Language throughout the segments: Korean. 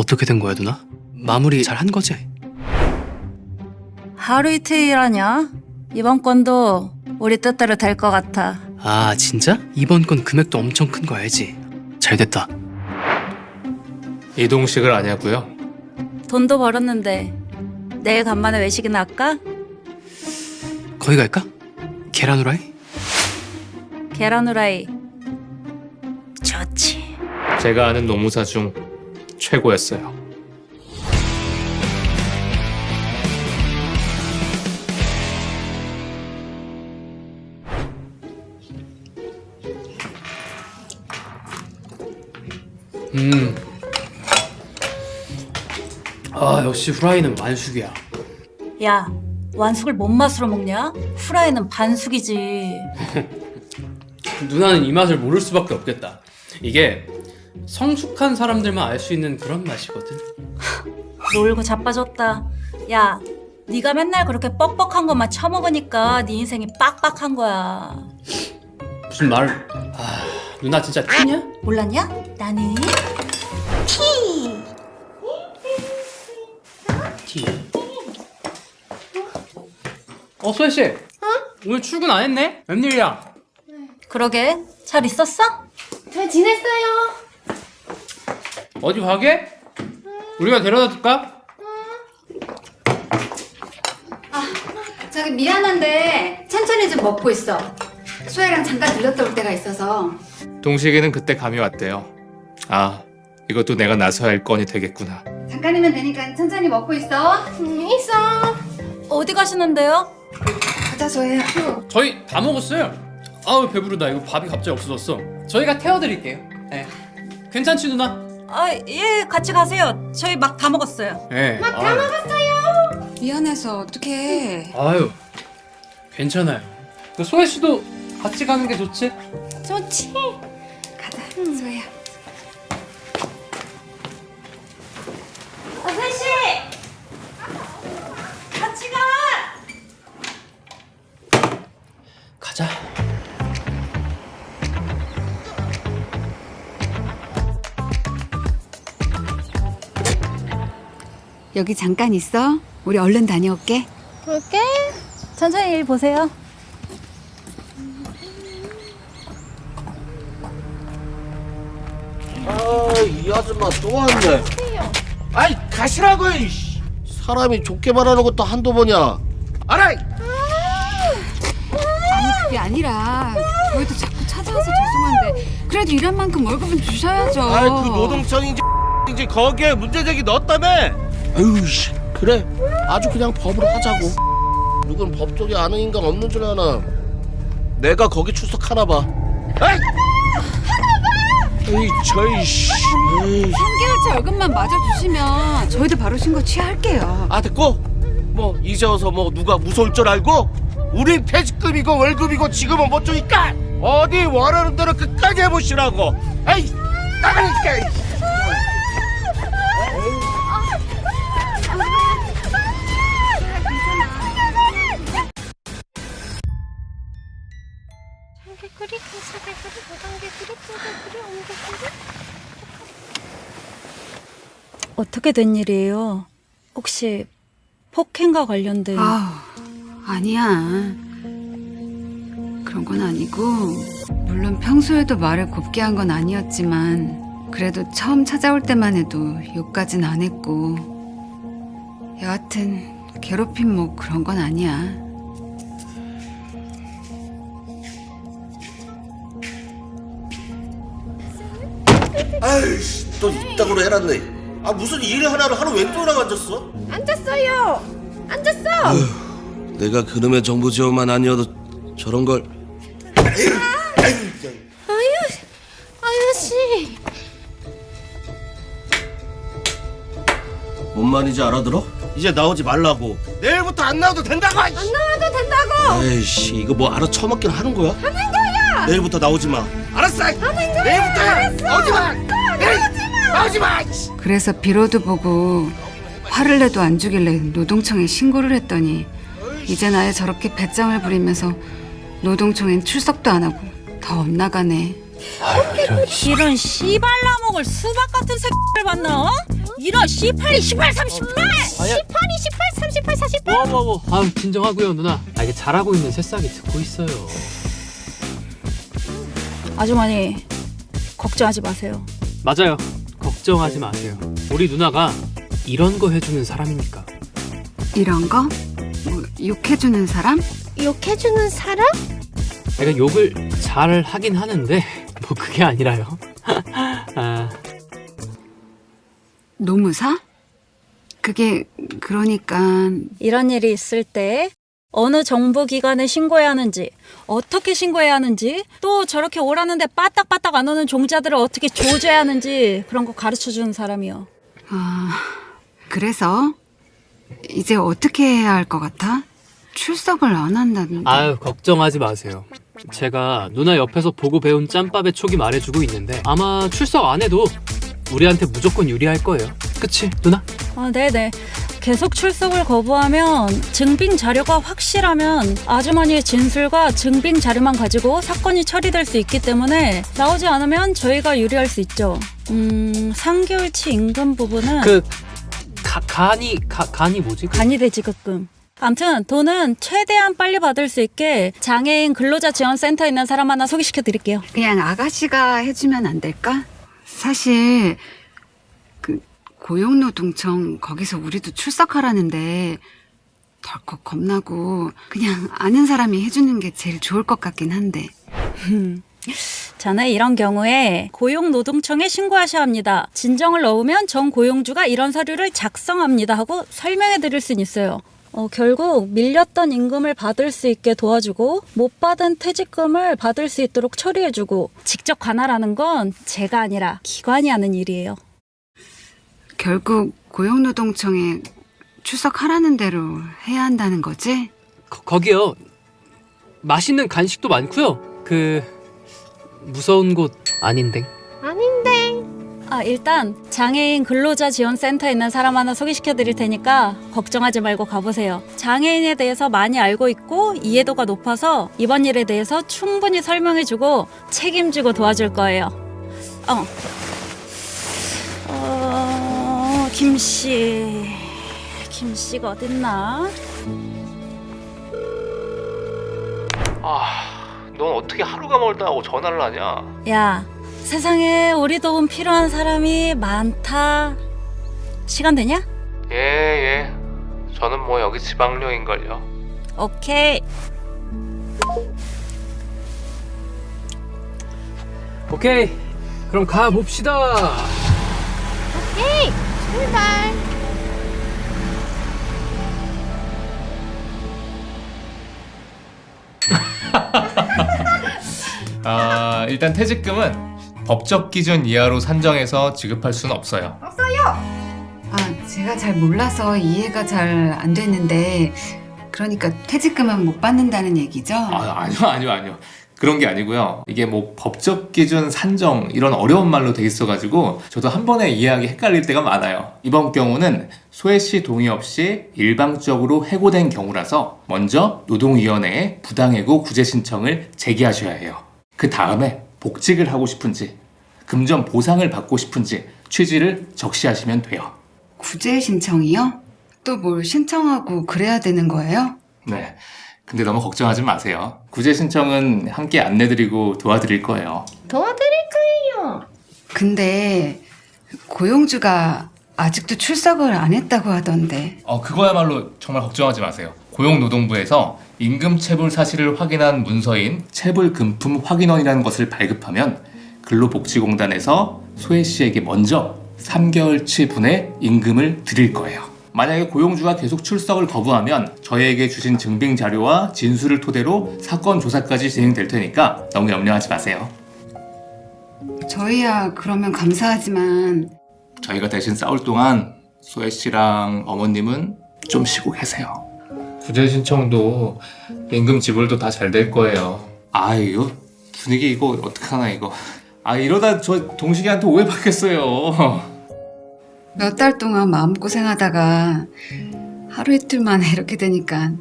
어떻게 된 거야 누나? 마무리 잘 한 거지? 하루 이틀이라냐? 이번 건도 우리 뜻대로 될 것 같아. 아 진짜? 이번 건 금액도 엄청 큰 거 알지? 잘 됐다 이동식을 아냐고요? 돈도 벌었는데 내일 간만에 외식이나 할까? 거기 갈까? 계란 후라이? 계란 후라이. 좋지. 제가 아는 노무사 중 최고였어요. 음. 아 역시 후라이는 만숙이야 야, 완숙을 뭔 맛으로 먹냐? 후라이는 반숙이지. 누나는 이 맛을 모를 수밖에 없겠다 이게 성숙한 사람들만 알 수 있는 그런 맛이거든 놀고 자빠졌다. 야, 네가 맨날 그렇게 뻑뻑한 것만 처먹으니까 네 인생이 빡빡한 거야. 무슨 말을 아 누나 진짜 티냐? 몰랐냐? 나는 티 어, 소혜 씨 오늘 출근 안 했네? 웬일이야? 그러게 잘 있었어? 잘 지냈어요? 어디 가게? 우리가 데려다 줄까? 저기 미안한데 천천히 좀 먹고 있어. 수혜랑 잠깐 들렀다 올 때가 있어서. 동식이는 그때 감이 왔대요. 아, 이것도 내가 나서야 할 건이 되겠구나. 잠깐이면 되니까 천천히 먹고 있어. 응, 있어. 어디 가시는데요? 가자 수혜야. 저희 다 먹었어요 아우 배부르다 이거 밥이 갑자기 없어졌어 저희가 태워드릴게요 네. 괜찮지 누나? 아, 예, 같이 가세요. 저희 막 다 먹었어요. 네. 막다 먹었어요. 미안해서 어떡해. 아유 괜찮아요 그 소혜 씨도 같이 가는 게 좋지? 좋지. 가자 수혜야. 아선 씨, 같이 가. 가자 여기 잠깐 있어. 우리 얼른 다녀올게. 볼게. 천천히 일 보세요. 아, 이 아줌마 또 왔네. 아이, 가시라고, 이씨. 사람이 좋게 말하는 것도 한두 번이야. 알아! 아니 그게 아니라 저희도 자꾸 찾아와서 죄송한데 그래도 일한 만큼 월급은 주셔야죠. 아이, 그 노동청인지 인지 거기에 문제제기 넣었다며? 아유, 씨. 그래. 아주 그냥 법으로 하자고. 누군 법 쪽에 아는 인간 없는 줄 아나. 내가 거기 출석하나 봐. 아이! 에이, 저이 씨. 에이. 3개월치 월급만 맞아 주시면 저희도 바로 신고 취할게요. 아 됐고 뭐 이제 와서 뭐 누가 무서울 줄 알고 우린 퇴직금이고 월급이고 지금은 못 주니까 어디 원하는 대로 끝까지 해보시라고 에이 나가니까 어떻게 된 일이에요? 혹시 폭행과 관련된 아우 아니야. 그런 건 아니고 물론 평소에도 말을 곱게 한 건 아니었지만 그래도 처음 찾아올 때만 해도 욕까진 안 했고 여하튼 괴롭힘 뭐 그런 건 아니야. 아이씨 또 이따구로 해놨네 아 무슨 일 하나를 하루 왼쪽이랑 앉았어? 앉았어요. 앉았어. 내가 그놈의 정보 지원만 아니어도 저런 걸 아유 씨. 뭔 말인지 알아들어? 이제 나오지 말라고 내일부터 안 나와도 된다고 안 나와도 된다고 에이씨 이거 뭐 알아 처먹긴 하는 거야? 하는 거야 내일부터 나오지 마 알았어 거야 내일부터 나오지 마 나오지 마 나오지 마 그래서 비로도 보고 화를 내도 안 주길래 노동청에 신고를 했더니 이제 나에 저렇게 배짱을 부리면서 노동청엔 출석도 안 하고 더 엇나가네. 이런 씨발라 먹을 수박 같은 새끼를 봤나? 어? 이런 씨팔이 씨발 38! 아니야. 18이 18, 38, 48! 뭐뭐뭐 아 진정하고요 누나 아 이게 잘하고 있는 새싹이 듣고 있어요 아주머니 걱정하지 마세요. 맞아요 걱정하지 마세요 우리 누나가 이런 거 해주는 사람이니까 이런 거? 뭐 욕해주는 사람? 욕해주는 사람? 내가 욕을 잘 하긴 하는데 뭐 그게 아니라요 아 노무사? 그게 그러니까 이런 일이 있을 때 어느 정보기관에 신고해야 하는지, 어떻게 신고해야 하는지, 또 저렇게 오라는데 빠딱빠딱 안 오는 종자들을 어떻게 조져야 하는지 그런 거 가르쳐 주는 사람이요. 아 그래서 이제 어떻게 해야 할 것 같아? 출석을 안 한다는데 아유 걱정하지 마세요 제가 누나 옆에서 보고 배운 짬밥의 촉이 말해주고 있는데 아마 출석 안 해도 우리한테 무조건 유리할 거예요 그치 누나? 아, 네네. 계속 출석을 거부하면 증빙 자료가 확실하면 아주머니의 진술과 증빙 자료만 가지고 사건이 처리될 수 있기 때문에 나오지 않으면 저희가 유리할 수 있죠. 음, 3개월치 임금 부분은 그 가, 간이 가, 간이 뭐지? 그- 간이대 지급금. 암튼 돈은 최대한 빨리 받을 수 있게 장애인 근로자 지원 센터에 있는 사람 하나 소개시켜 드릴게요. 그냥 아가씨가 해주면 안 될까? 사실 그 고용노동청 거기서 우리도 출석하라는데 덜컥 겁나고 그냥 아는 사람이 해주는 게 제일 좋을 것 같긴 한데 자네 이런 경우에 고용노동청에 신고하셔야 합니다. 진정을 넣으면 전 고용주가 이런 서류를 작성합니다 하고 설명해 드릴 수는 있어요. 어, 결국 밀렸던 임금을 받을 수 있게 도와주고 못 받은 퇴직금을 받을 수 있도록 처리해주고 직접 관할하는 건 제가 아니라 기관이 하는 일이에요. 결국 고용노동청에 출석하라는 대로 해야 한다는 거지? 거, 거기요 맛있는 간식도 많고요 그 무서운 곳 아닌데 아닌데. 아 일단 장애인 근로자 지원 센터에 있는 사람 하나 소개시켜 드릴 테니까 걱정하지 말고 가보세요. 장애인에 대해서 많이 알고 있고 이해도가 높아서 이번 일에 대해서 충분히 설명해 주고 책임지고 도와줄 거예요. 어, 어 김씨, 김씨가 어딨나? 아 넌 어떻게 하루가 멀다 하고 전화를 하냐 야, 세상에 우리 도움 필요한 사람이 많다. 시간 되냐? 예 예 저는 뭐 여기 지방령인걸요 오케이. 오케이 그럼 가봅시다 오케이. 출발. 아 일단 퇴직금은 법적 기준 이하로 산정해서 지급할 수는 없어요 아 제가 잘 몰라서 이해가 잘 안 됐는데 그러니까 퇴직금은 못 받는다는 얘기죠? 아, 아니요, 아니요, 아니요. 그런 게 아니고요. 이게 뭐 법적 기준 산정 이런 어려운 말로 돼 있어가지고 저도 한 번에 이해하기 헷갈릴 때가 많아요. 이번 경우는 소혜 씨 동의 없이 일방적으로 해고된 경우라서 먼저 노동위원회에 부당해고 구제 신청을 제기하셔야 해요. 그 다음에 복직을 하고 싶은지 금전 보상을 받고 싶은지 취지를 적시하시면 돼요. 구제 신청이요? 또 뭘 신청하고 그래야 되는 거예요? 네. 근데 너무 걱정하지 마세요. 구제 신청은 함께 안내드리고 도와드릴 거예요. 도와드릴 거예요. 근데 고용주가 아직도 출석을 안 했다고 하던데 어, 그거야말로 정말 걱정하지 마세요. 고용노동부에서 임금 체불 사실을 확인한 문서인 체불 금품 확인원이라는 것을 발급하면 근로복지공단에서 소혜 씨에게 먼저 3개월치 분의 임금을 드릴 거예요. 만약에 고용주가 계속 출석을 거부하면 저희에게 주신 증빙 자료와 진술을 토대로 사건 조사까지 진행될 테니까 너무 염려하지 마세요. 저희야 그러면 감사하지만 저희가 대신 싸울 동안 소혜 씨랑 어머님은 좀 쉬고 계세요. 구제 신청도 임금 지불도 다 잘 될 거예요. 아 이거 분위기 이거 어떡하나 이거. 아 이러다 저 동식이한테 오해 받겠어요. 몇 달 동안 마음고생하다가 하루 이틀 만에 이렇게 되니까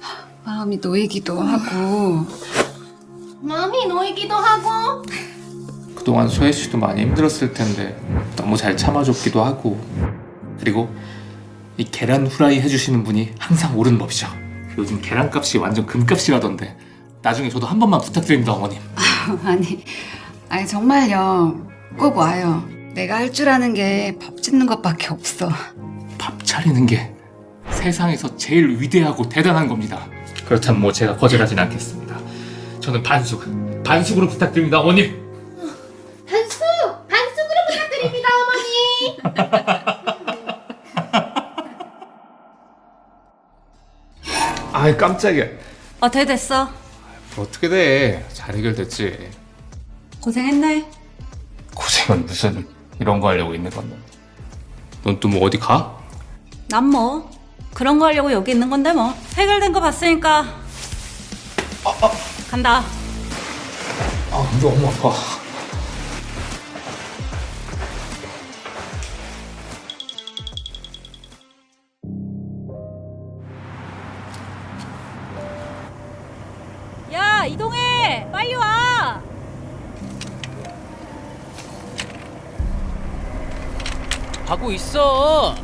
하, 마음이 놓이기도 하고 마음이 놓이기도 하고 그동안 소혜 씨도 많이 힘들었을 텐데 너무 잘 참아줬기도 하고 그리고 이 계란 후라이 해주시는 분이 항상 옳은 법이죠. 요즘 계란값이 완전 금값이라던데 나중에 저도 한 번만 부탁드립니다 어머님. 아니, 아니 정말요. 꼭 와요. 내가 할 줄 아는 게 밥 짓는 것밖에 없어. 밥 차리는 게 세상에서 제일 위대하고 대단한 겁니다. 그렇다면 뭐 제가 거절하진 않겠습니다. 저는 반숙, 반숙으로 부탁드립니다 어머님. 반숙! 반숙으로 부탁드립니다 어머니 아이 깜짝이야. 어떻게 됐어? 어떻게 돼? 잘 해결됐지. 고생했네. 고생은 무슨 이런 거 하려고 있는 건데. 넌 또 뭐 어디 가? 난 뭐 그런 거 하려고 여기 있는 건데 뭐 해결된 거 봤으니까 간다. 아 너무 아파. 야 이동해 빨리 와. 하고 있어